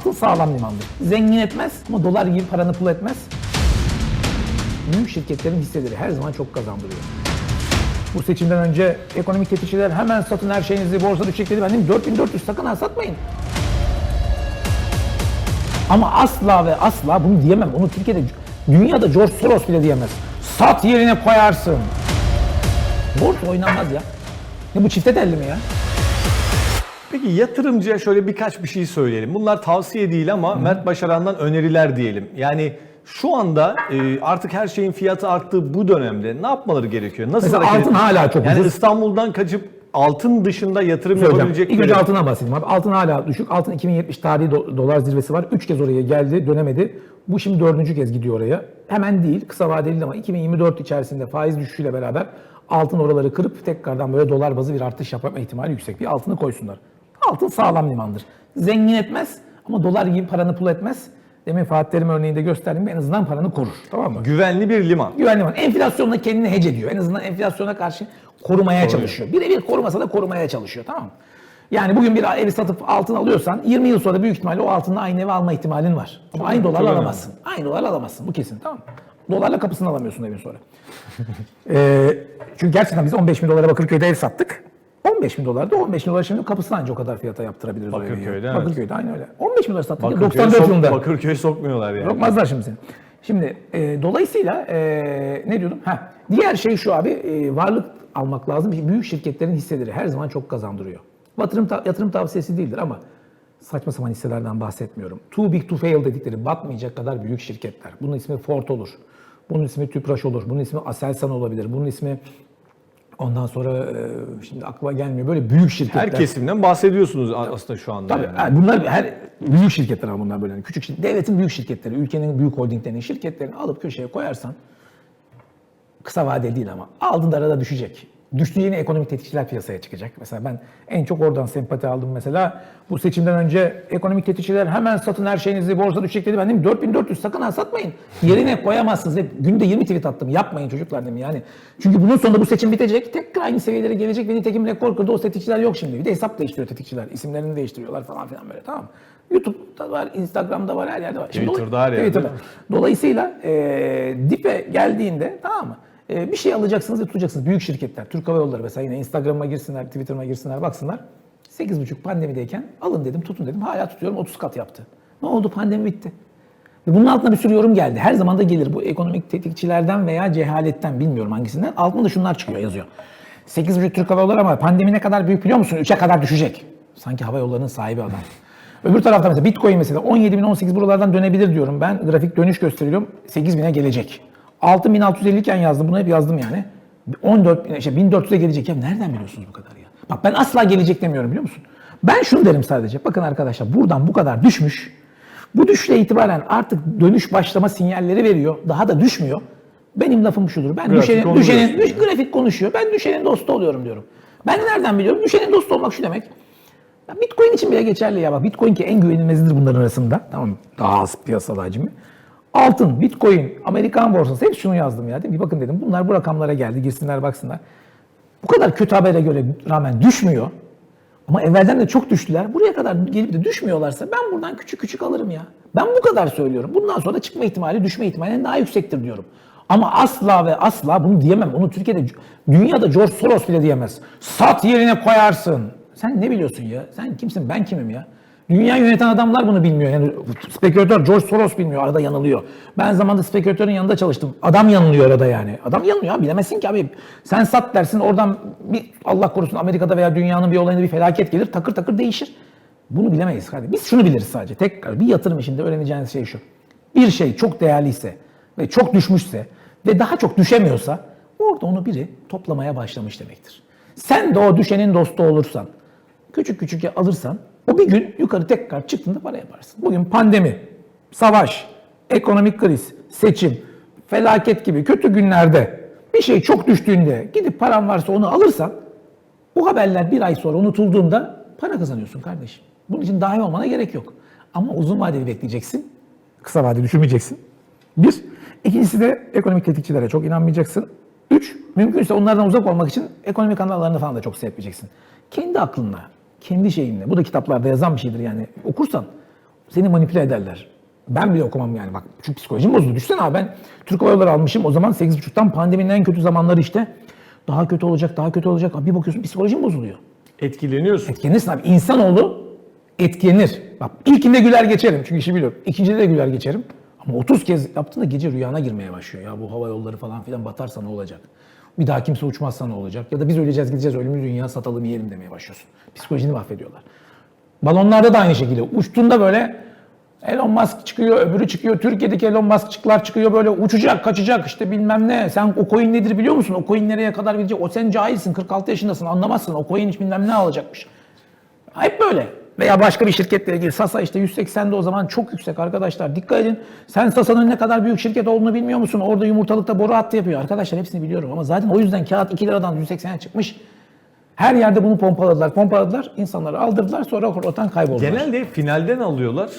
Altın sağlam limandır. Zengin etmez ama dolar gibi paranı pul etmez. Büyük şirketlerin hisseleri her zaman çok kazandırıyor. Bu seçimden önce ekonomik tetikçiler hemen satın her şeyinizi borsa düşecek dedi. Ben dedim 4400 sakın ha satmayın. Ama asla ve asla bunu diyemem. Onu Türkiye'de, dünyada George Soros bile diyemez. Sat yerine koyarsın. Borsa oynanmaz ya. Ne bu çifte telli mi ya? Peki yatırımcıya şöyle birkaç bir şey söyleyelim. Bunlar tavsiye değil ama Mert Başaran'dan öneriler diyelim. Yani şu anda e, artık her şeyin fiyatı arttığı bu dönemde ne yapmaları gerekiyor? Nasıl Mesela hareket- altın hala çok Yani ucuz. İstanbul'dan kaçıp altın dışında yatırım Söyleyeceğim. yapabilecek İlk önce altından bahsedeyim abi. Altın hala düşük. Altın 2070 tarihi do- dolar zirvesi var. 3 kez oraya geldi, dönemedi. Bu şimdi dördüncü kez gidiyor oraya. Hemen değil, kısa vadeli ama 2024 içerisinde faiz düşüşüyle beraber altın oraları kırıp tekrardan böyle dolar bazı bir artış yapma ihtimali yüksek. Bir altını koysunlar. Altın sağlam limandır. Zengin etmez ama dolar gibi paranı pul etmez. Demin Fatih Terim örneğinde gösterdim en azından paranı korur. Tamam mı? güvenli bir liman. güvenli liman. Enflasyonla kendini hece ediyor. En azından enflasyona karşı korumaya çalışıyor. Birebir korumasa da korumaya çalışıyor tamam mı? Yani bugün bir evi satıp altın alıyorsan 20 yıl sonra büyük ihtimalle o altınla aynı evi alma ihtimalin var. Ama aynı dolarla alamazsın. Aynı dolarla alamazsın. Bu kesin tamam mı? Dolarla kapısını alamıyorsun evin sonra. Ee, çünkü gerçekten biz 15 bin dolara Bakırköy'de ev sattık. 15 bin dolar da 15 bin dolar şimdi kapısını anca o kadar fiyata yaptırabiliriz. Bakırköy'de, evet. Bakırköy'de aynı öyle. 15 bin dolar sattık. ya, Bakırköy'e 94 sok- yılında. Bakırköy'e sokmuyorlar yani. Sokmazlar şimdi seni. Şimdi e, dolayısıyla e, ne diyordum? Ha, diğer şey şu abi e, varlık almak lazım. Büyük şirketlerin hisseleri her zaman çok kazandırıyor. Yatırım, ta- yatırım tavsiyesi değildir ama saçma sapan hisselerden bahsetmiyorum. Too big to fail dedikleri batmayacak kadar büyük şirketler. Bunun ismi Ford olur. Bunun ismi Tüpraş olur. Bunun ismi Aselsan olabilir. Bunun ismi ondan sonra e, şimdi aklıma gelmiyor. Böyle büyük şirketler. Her kesimden bahsediyorsunuz aslında şu anda. Tabii. yani. yani bunlar her büyük şirketler ama bunlar böyle. Yani küçük şirket, devletin büyük şirketleri, ülkenin büyük holdinglerinin şirketlerini alıp köşeye koyarsan kısa vadeli değil ama aldığında arada düşecek. Düştüğü yeni ekonomik tetikçiler piyasaya çıkacak. Mesela ben en çok oradan sempati aldım mesela. Bu seçimden önce ekonomik tetikçiler hemen satın her şeyinizi borsa düşecek dedi. Ben dedim 4400 sakın ha satmayın. Yerine koyamazsınız. Hep günde 20 tweet attım. Yapmayın çocuklar dedim yani. Çünkü bunun sonunda bu seçim bitecek. Tekrar aynı seviyelere gelecek ve nitekim rekor kırdı. O tetikçiler yok şimdi. Bir de hesap değiştiriyor tetikçiler. İsimlerini değiştiriyorlar falan filan böyle tamam? YouTube'da var, Instagram'da var, her yerde var. Şimdi Twitter'da her yerde Twitter'da. Dolayısıyla e, dipe geldiğinde tamam mı? E, bir şey alacaksınız ve tutacaksınız. Büyük şirketler, Türk Hava Yolları mesela yine Instagram'a girsinler, Twitter'ıma girsinler, baksınlar. 8,5 pandemideyken alın dedim, tutun dedim. Hala tutuyorum 30 kat yaptı. Ne oldu? Pandemi bitti. Ve bunun altına bir sürü yorum geldi. Her zaman da gelir bu ekonomik tetikçilerden veya cehaletten bilmiyorum hangisinden. Altında da şunlar çıkıyor yazıyor. 8,5 Türk Hava Yolları ama pandemi ne kadar büyük biliyor musun? 3'e kadar düşecek. Sanki hava yollarının sahibi adam. Öbür tarafta mesela Bitcoin mesela 17 bin 18 buralardan dönebilir diyorum. Ben grafik dönüş gösteriyorum. 8 bine gelecek. 6650 iken yazdım. Bunu hep yazdım yani. 14 bin, işte 1400'e gelecek. Ya nereden biliyorsunuz bu kadar ya? Bak ben asla gelecek demiyorum biliyor musun? Ben şunu derim sadece. Bakın arkadaşlar buradan bu kadar düşmüş. Bu düşle itibaren artık dönüş başlama sinyalleri veriyor. Daha da düşmüyor. Benim lafım şudur. Ben Grafik düşenin, düşenin, düş, grafik konuşuyor. Ben düşenin dostu oluyorum diyorum. Ben de nereden biliyorum? Düşenin dostu olmak şu demek. Ya Bitcoin için bile geçerli ya bak. Bitcoin ki en güvenilmezidir bunların arasında. Tamam? Daha az piyasada hacmi. Altın, Bitcoin, Amerikan borsası hep şunu yazdım ya. Dedim ki bakın dedim bunlar bu rakamlara geldi. Girsinler baksınlar. Bu kadar kötü habere göre rağmen düşmüyor. Ama evvelden de çok düştüler. Buraya kadar gelip de düşmüyorlarsa ben buradan küçük küçük alırım ya. Ben bu kadar söylüyorum. Bundan sonra çıkma ihtimali, düşme ihtimali daha yüksektir diyorum. Ama asla ve asla bunu diyemem. Onu Türkiye'de, dünyada George Soros bile diyemez. Sat yerine koyarsın. Sen ne biliyorsun ya? Sen kimsin? Ben kimim ya? Dünya yöneten adamlar bunu bilmiyor. Yani spekülatör George Soros bilmiyor. Arada yanılıyor. Ben zamanında spekülatörün yanında çalıştım. Adam yanılıyor arada yani. Adam yanılıyor. Bilemezsin ki abi. Sen sat dersin oradan bir Allah korusun Amerika'da veya dünyanın bir olayında bir felaket gelir. Takır takır değişir. Bunu bilemeyiz kardeşim. Biz şunu biliriz sadece. Tekrar bir yatırım işinde öğreneceğiniz şey şu. Bir şey çok değerliyse ve çok düşmüşse ve daha çok düşemiyorsa orada onu biri toplamaya başlamış demektir. Sen de o düşenin dostu olursan, küçük küçük alırsan o bir gün yukarı tekrar çıktığında para yaparsın. Bugün pandemi, savaş, ekonomik kriz, seçim, felaket gibi kötü günlerde bir şey çok düştüğünde gidip paran varsa onu alırsan o haberler bir ay sonra unutulduğunda para kazanıyorsun kardeşim. Bunun için dahi olmana gerek yok. Ama uzun vadeli bekleyeceksin. Kısa vadeli düşünmeyeceksin. Bir. İkincisi de ekonomik tetikçilere çok inanmayacaksın. Üç. Mümkünse onlardan uzak olmak için ekonomik kanallarını falan da çok seyretmeyeceksin. Kendi aklınla, kendi şeyinle. Bu da kitaplarda yazan bir şeydir yani. Okursan Seni manipüle ederler. Ben bile okumam yani bak. Çünkü psikolojim bozuldu. Düşünsene abi ben Türk Hava Yolları almışım. O zaman 8.30'dan pandeminin en kötü zamanları işte. Daha kötü olacak, daha kötü olacak. Abi bir bakıyorsun psikolojim bozuluyor. Etkileniyorsun. Etkilenirsin abi. İnsanoğlu etkilenir. Bak ilkinde güler geçerim çünkü işi biliyorum. İkincide de güler geçerim. Ama 30 kez yaptığında gece rüyana girmeye başlıyor. Ya bu hava yolları falan filan batarsa ne olacak? Bir daha kimse uçmazsa ne olacak? Ya da biz öleceğiz gideceğiz ölümlü dünya satalım yiyelim demeye başlıyorsun. Psikolojini mahvediyorlar. Balonlarda da aynı şekilde. Uçtuğunda böyle Elon Musk çıkıyor, öbürü çıkıyor. Türkiye'deki Elon Musk'çıklar çıkıyor böyle uçacak, kaçacak işte bilmem ne. Sen o coin nedir biliyor musun? O coin nereye kadar gidecek? O sen cahilsin, 46 yaşındasın, anlamazsın. O coin hiç bilmem ne alacakmış. Hep böyle. Veya başka bir şirketle ilgili Sasa işte 180'de o zaman çok yüksek arkadaşlar. Dikkat edin. Sen Sasa'nın ne kadar büyük şirket olduğunu bilmiyor musun? Orada yumurtalıkta boru hattı yapıyor. Arkadaşlar hepsini biliyorum ama zaten o yüzden kağıt 2 liradan 180'e çıkmış. Her yerde bunu pompaladılar, pompaladılar. insanları aldırdılar sonra oradan kayboldular. Genelde finalden alıyorlar.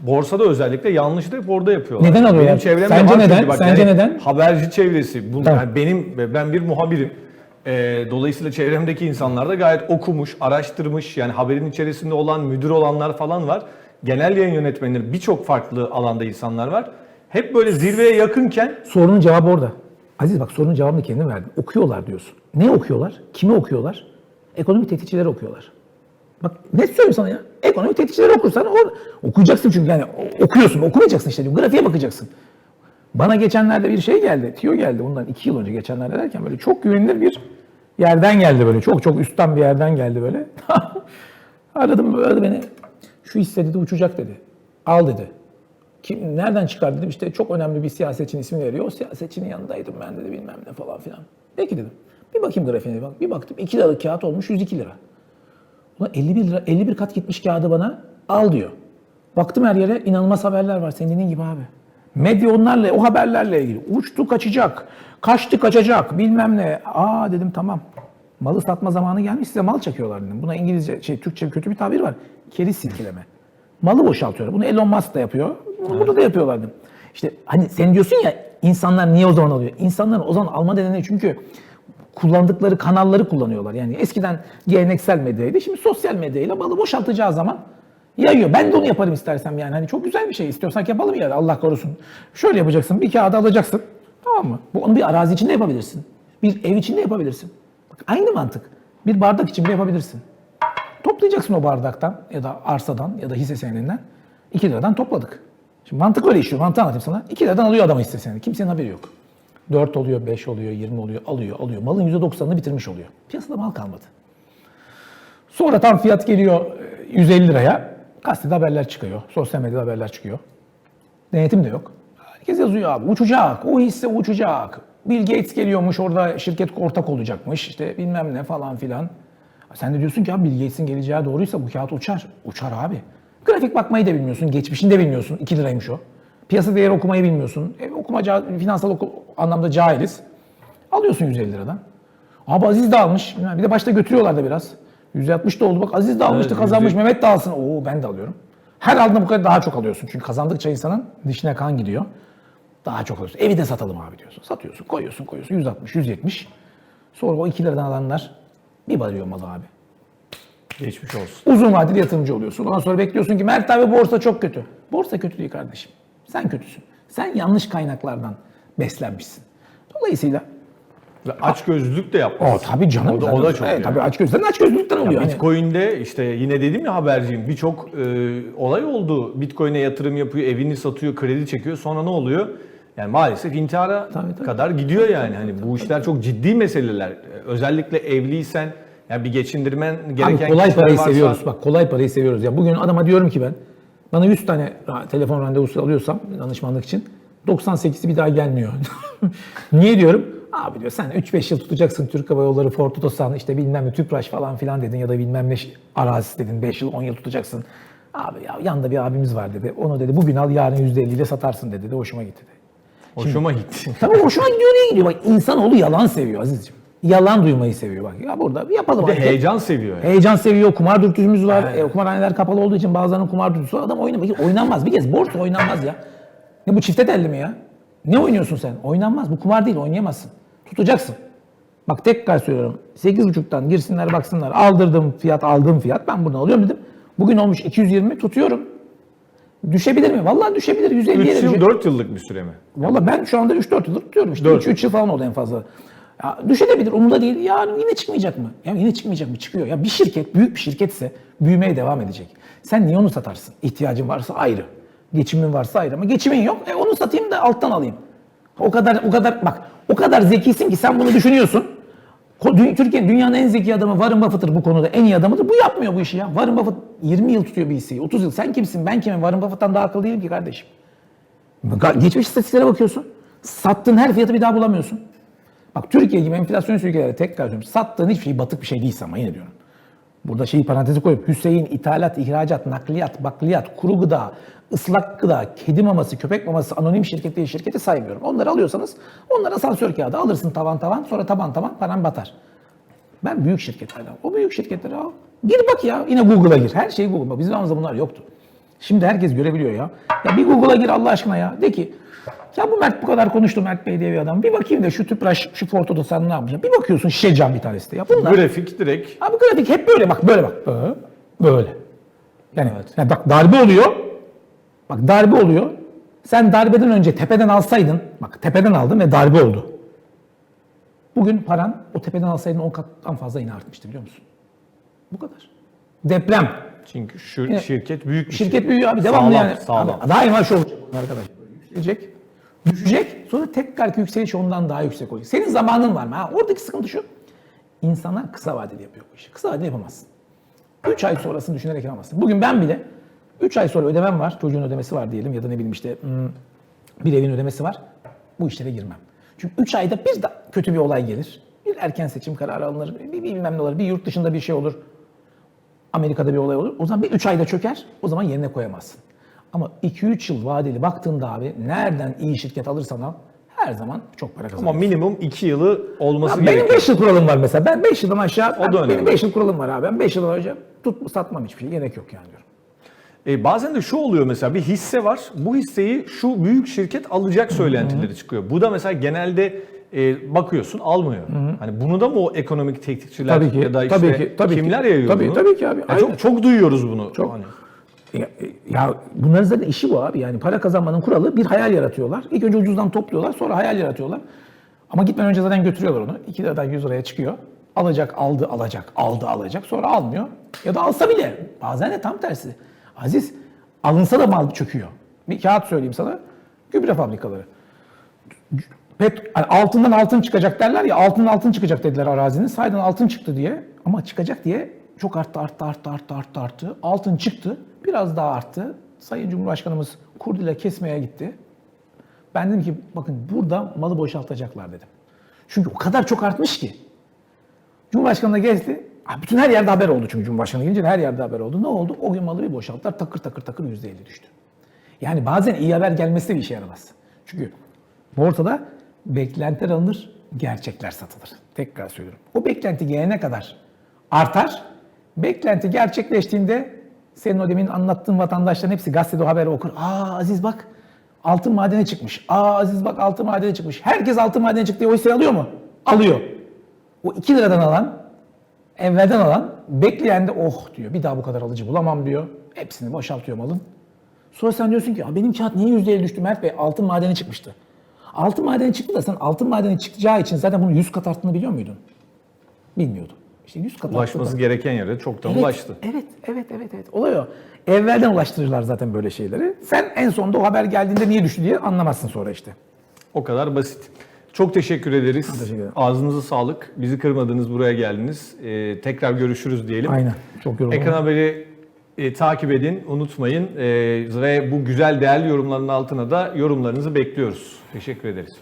Borsada özellikle yanlışlıkla hep orada yapıyorlar. Neden alıyorlar? Benim çevremde Sence neden? bak Sence yani neden? Haberci çevresi. Bu, Tamam. yani benim ben bir muhabirim. Ee, dolayısıyla çevremdeki insanlar da gayet okumuş, araştırmış. Yani haberin içerisinde olan müdür olanlar falan var. Genel yayın yönetmenleri birçok farklı alanda insanlar var. Hep böyle zirveye yakınken Sorunun cevabı orada. Aziz bak sorunun cevabını kendin verdin. Okuyorlar diyorsun. Ne okuyorlar? Kimi okuyorlar? Ekonomik tetikçileri okuyorlar. Bak ne söyleyeyim sana ya? Ekonomik tetikçileri okursan or okuyacaksın çünkü yani okuyorsun. Okumayacaksın işte diyorum. Grafiğe bakacaksın. Bana geçenlerde bir şey geldi. Tiyo geldi bundan iki yıl önce geçenlerde derken böyle çok güvenilir bir yerden geldi böyle. Çok çok üstten bir yerden geldi böyle. Aradım böyle beni. Şu hisse dedi uçacak dedi. Al dedi. Kim, nereden çıkar dedim işte çok önemli bir siyasetçinin ismini veriyor. O siyasetçinin yanındaydım ben dedi bilmem ne falan filan. Peki dedim. Bir bakayım grafiğine bak. Bir baktım 2 liralık kağıt olmuş 102 lira. Ulan 51 lira 51 kat gitmiş kağıdı bana al diyor. Baktım her yere inanılmaz haberler var senin dediğin gibi abi. Medya onlarla o haberlerle ilgili. Uçtu kaçacak. Kaçtı kaçacak bilmem ne. Aa dedim tamam. Malı satma zamanı gelmiş size mal çakıyorlar dedim. Buna İngilizce şey Türkçe kötü bir tabir var. Keriz silkeleme. Malı boşaltıyor. Bunu Elon Musk da yapıyor. Bunu burada da yapıyorlar dedim. İşte hani sen diyorsun ya insanlar niye o zaman alıyor? İnsanların o zaman alma nedeni çünkü kullandıkları kanalları kullanıyorlar. Yani eskiden geleneksel medyaydı. Şimdi sosyal medyayla malı boşaltacağı zaman yayıyor. Ben de onu yaparım istersem yani. Hani çok güzel bir şey. İstiyorsak yapalım yani Allah korusun. Şöyle yapacaksın. Bir kağıdı alacaksın. Tamam mı? Bu onu bir arazi içinde yapabilirsin. Bir ev içinde yapabilirsin. Bak, aynı mantık. Bir bardak içinde yapabilirsin. Toplayacaksın o bardaktan ya da arsadan ya da hisse senedinden 2 liradan topladık. Şimdi mantık öyle işliyor. Mantığı anlatayım sana. 2 liradan alıyor adam hisse senedi. Kimsenin haberi yok. 4 oluyor, 5 oluyor, 20 oluyor, alıyor, alıyor. Malın %90'ını bitirmiş oluyor. Piyasada mal kalmadı. Sonra tam fiyat geliyor e, 150 liraya. Gazetede haberler çıkıyor. Sosyal medyada haberler çıkıyor. Denetim de yok. Herkes yazıyor abi. Uçacak. O hisse uçacak. Bill Gates geliyormuş orada şirket ortak olacakmış. İşte bilmem ne falan filan. Sen de diyorsun ki abi Bill Gates'in geleceği doğruysa bu kağıt uçar. Uçar abi. Grafik bakmayı da bilmiyorsun. Geçmişini de bilmiyorsun. 2 liraymış o. Piyasa değeri okumayı bilmiyorsun. E, okuma finansal oku- anlamda cahiliz. Alıyorsun 150 liradan. Abi Aziz de almış. Bir de başta götürüyorlar da biraz. 160 da oldu. Bak Aziz de almıştı Evet, kazanmış. yüzde- Mehmet de alsın. Oo ben de alıyorum. Her aldığında bu kadar daha çok alıyorsun. Çünkü kazandıkça insanın dişine kan gidiyor. Daha çok alıyorsun. Evi de satalım abi diyorsun. Satıyorsun, koyuyorsun, koyuyorsun. 160, 170. Sonra o 2 liradan alanlar bir varıyor malı abi. geçmiş olsun. Uzun vadeli yatırımcı oluyorsun. Ondan sonra bekliyorsun ki Mert abi borsa çok kötü. Borsa kötü değil kardeşim. Sen kötüsün. Sen yanlış kaynaklardan beslenmişsin. Dolayısıyla Ve açgözlülük de yapmış. o tabii canım. O da, o da çok. Evet, yani. tabii aç gözlükten aç gözlükten oluyor. Hani- Bitcoin'de işte yine dedim ya haberciyim birçok e, olay oldu. Bitcoin'e yatırım yapıyor, evini satıyor, kredi çekiyor. Sonra ne oluyor? Yani maalesef intihara Tabii, tabii. kadar gidiyor yani. Hani bu işler çok ciddi meseleler. Özellikle evliysen yani bir geçindirmen gereken Abi kolay parayı varsa- seviyoruz. Bak kolay parayı seviyoruz. Ya bugün adama diyorum ki ben bana 100 tane telefon randevusu alıyorsam danışmanlık için 98'i bir daha gelmiyor. Niye diyorum? Abi diyor sen 3-5 yıl tutacaksın Türk Hava Yolları, Ford Otosan, işte bilmem ne Tüpraş falan filan dedin ya da bilmem ne arazisi dedin 5 yıl 10 yıl tutacaksın. Abi ya yanında bir abimiz var dedi. Onu dedi bugün al yarın %50 ile satarsın dedi. De, hoşuma gitti dedi. Hoşuma gitti. Tabii hoşuma gidiyor niye gidiyor? Bak insanoğlu yalan seviyor Azizciğim. Yalan duymayı seviyor bak. Ya burada yapalım. Bir de heyecan seviyor. Yani. Heyecan seviyor, kumar dürtüsümüz var. E, kumarhaneler kapalı olduğu için bazılarının kumar dürtüsü var. Adam oynamıyor. Oynanmaz. Bir kez borsa oynanmaz ya. Ne bu çifte telli mi ya? Ne oynuyorsun sen? Oynanmaz. Bu kumar değil, oynayamazsın. Tutacaksın. Bak tekrar söylüyorum. 8.5'tan girsinler baksınlar. Aldırdım fiyat, aldığım fiyat. Ben bunu alıyorum dedim. Bugün olmuş 220 tutuyorum. Düşebilir mi? Vallahi düşebilir. 150'ye 3 de yıl düşebilir. 4 yıllık bir süre mi? Valla ben şu anda 3-4 yıldır tutuyorum işte. Dört. 3 yıl falan oldu en fazla. Ya düşebilir umurda değil. Yarın yine çıkmayacak mı? Ya yine çıkmayacak mı? Çıkıyor. Ya bir şirket büyük bir şirketse büyümeye devam edecek. Sen niye onu satarsın? İhtiyacın varsa ayrı. Geçimin varsa ayrı ama geçimin yok. E onu satayım da alttan alayım. O kadar o kadar bak o kadar zekisin ki sen bunu düşünüyorsun. Türkiye'nin dünyanın en zeki adamı Warren Buffett'ır bu konuda. En iyi adamıdır. Bu yapmıyor bu işi ya. Warren Buffett 20 yıl tutuyor bir hisseyi. 30 yıl. Sen kimsin? Ben kimim? Warren Buffett'tan daha akıllı değilim ki kardeşim. Geçmiş istatistiklere bakıyorsun. Sattığın her fiyatı bir daha bulamıyorsun. Bak Türkiye gibi enflasyonist ülkelere tekrar diyorum. Sattığın hiçbir şey batık bir şey değilse ama yine diyorum. Burada şeyi parantezi koyup Hüseyin ithalat, ihracat, nakliyat, bakliyat, kuru gıda, ıslak gıda, kedi maması, köpek maması, anonim şirket diye şirketi saymıyorum. Onları alıyorsanız onlara asansör kağıdı alırsın tavan tavan sonra taban taban paran batar. Ben büyük şirketlerden, o büyük şirketleri al. Gir bak ya, yine Google'a gir. Her şey Google. Bak bizim zamanımızda bunlar yoktu. Şimdi herkes görebiliyor ya. Ya bir Google'a gir Allah aşkına ya. De ki, ya bu Mert bu kadar konuştu Mert Bey diye bir adam. Bir bakayım da şu tüpraş, şu Forto'da sen ne yapmışsın? Bir bakıyorsun şişe cam bir tanesi de. Ya bunlar, Grafik direkt. abi grafik hep böyle bak, böyle bak. Böyle. Yani, yani bak darbe oluyor. Bak darbe oluyor. Sen darbeden önce tepeden alsaydın, bak tepeden aldın ve darbe oldu. Bugün paran o tepeden alsaydın 10 kattan fazla yine artmıştı biliyor musun? Bu kadar. Deprem. Çünkü şu Yine- şirket büyük bir Şirket şirket. büyüyor abi devamlı Sağlam, yani. sağlam. Abi, daima şu olacak arkadaş. Yükselecek. Düşecek. Sonra tekrar yükseliş ondan daha yüksek olacak. Senin zamanın var mı? Ha, oradaki sıkıntı şu. İnsanlar kısa vadeli yapıyor bu işi. Kısa vadeli yapamazsın. 3 ay sonrasını düşünerek yapamazsın. Bugün ben bile 3 ay sonra ödemem var. Çocuğun ödemesi var diyelim ya da ne bileyim işte hmm, bir evin ödemesi var. Bu işlere girmem. Çünkü 3 ayda bir de kötü bir olay gelir. Bir erken seçim kararı alınır. Bir, bir bilmem ne olur. Bir yurt dışında bir şey olur. Amerika'da bir olay olur. O zaman bir 3 ayda çöker. O zaman yerine koyamazsın. Ama 2-3 yıl vadeli baktığında abi nereden iyi şirket alırsan al her zaman çok para Ama kazanırsın. minimum 2 yılı olması Ya benim gerekiyor. 5 yıl kuralım var mesela. Ben 5 yıldan aşağı, O da ben- benim önemli. 5 yıl kuralım var abi. Ben 5 yıldan önce tut, satmam hiçbir şey. Gerek yok yani diyorum. E, bazen de şu oluyor mesela bir hisse var. Bu hisseyi şu büyük şirket alacak söylentileri çıkıyor. Bu da mesela genelde e, bakıyorsun almıyor. Hani bunu da mı o ekonomik tetikçiler Tabii ki, ya da işte tabii ki, tabii ki. kimler yayıyor Tabii, bunu? tabii ki abi, Ya aynen. çok çok duyuyoruz bunu. Çok. Hani. Ya, ya bunların zaten işi bu abi. Yani para kazanmanın kuralı bir hayal yaratıyorlar. İlk önce ucuzdan topluyorlar sonra hayal yaratıyorlar. Ama gitmeden önce zaten götürüyorlar onu. 2 liradan 100 liraya çıkıyor. Alacak, aldı, alacak, aldı, alacak. Sonra almıyor. Ya da alsa bile. Bazen de tam tersi. Aziz, alınsa da mal çöküyor. Bir kağıt söyleyeyim sana. Gübre fabrikaları. Pet, hani altından altın çıkacak derler ya altından altın çıkacak dediler arazinin. Saydan altın çıktı diye ama çıkacak diye çok arttı arttı arttı arttı arttı arttı. Altın çıktı biraz daha arttı. Sayın Cumhurbaşkanımız kurdile kesmeye gitti. Ben dedim ki bakın burada malı boşaltacaklar dedim. Çünkü o kadar çok artmış ki. Cumhurbaşkanı da gezdi. Bütün her yerde haber oldu çünkü Cumhurbaşkanı gelince her yerde haber oldu. Ne oldu? O gün malı bir boşalttılar takır takır takır yüzde elli düştü. Yani bazen iyi haber gelmesi de bir işe yaramaz. Çünkü borsada beklentiler alınır, gerçekler satılır. Tekrar söylüyorum. O beklenti gelene kadar artar. Beklenti gerçekleştiğinde senin o demin anlattığın vatandaşların hepsi gazetede o haberi okur. Aa Aziz bak altın madeni çıkmış. Aa Aziz bak altın madeni çıkmış. Herkes altın madeni çıktı diye o hisseyi alıyor mu? Alıyor. O 2 liradan alan, evvelden alan, bekleyen de oh diyor. Bir daha bu kadar alıcı bulamam diyor. Hepsini boşaltıyor malın. Sonra sen diyorsun ki "Ya benim kağıt niye %50 düştü Mert Bey? Altın madeni çıkmıştı. Altın madeni çıktı da sen altın madeni çıkacağı için zaten bunun 100 kat arttığını biliyor muydun? Bilmiyordum. İşte 100 kat Ulaşması da- gereken yere çoktan Evet, ulaştı. Evet, evet, evet, evet. Olay o. Evvelden ulaştırırlar zaten böyle şeyleri. Sen en sonunda o haber geldiğinde niye düştü diye anlamazsın sonra işte. O kadar basit. Çok teşekkür ederiz. teşekkür ederim. Ağzınıza sağlık. Bizi kırmadınız, buraya geldiniz. Ee, tekrar görüşürüz diyelim. Aynen. Çok yoruldum. Ekran Haberi e, takip edin, unutmayın. E, ve bu güzel değerli yorumların altına da yorumlarınızı bekliyoruz. Teşekkür ederiz.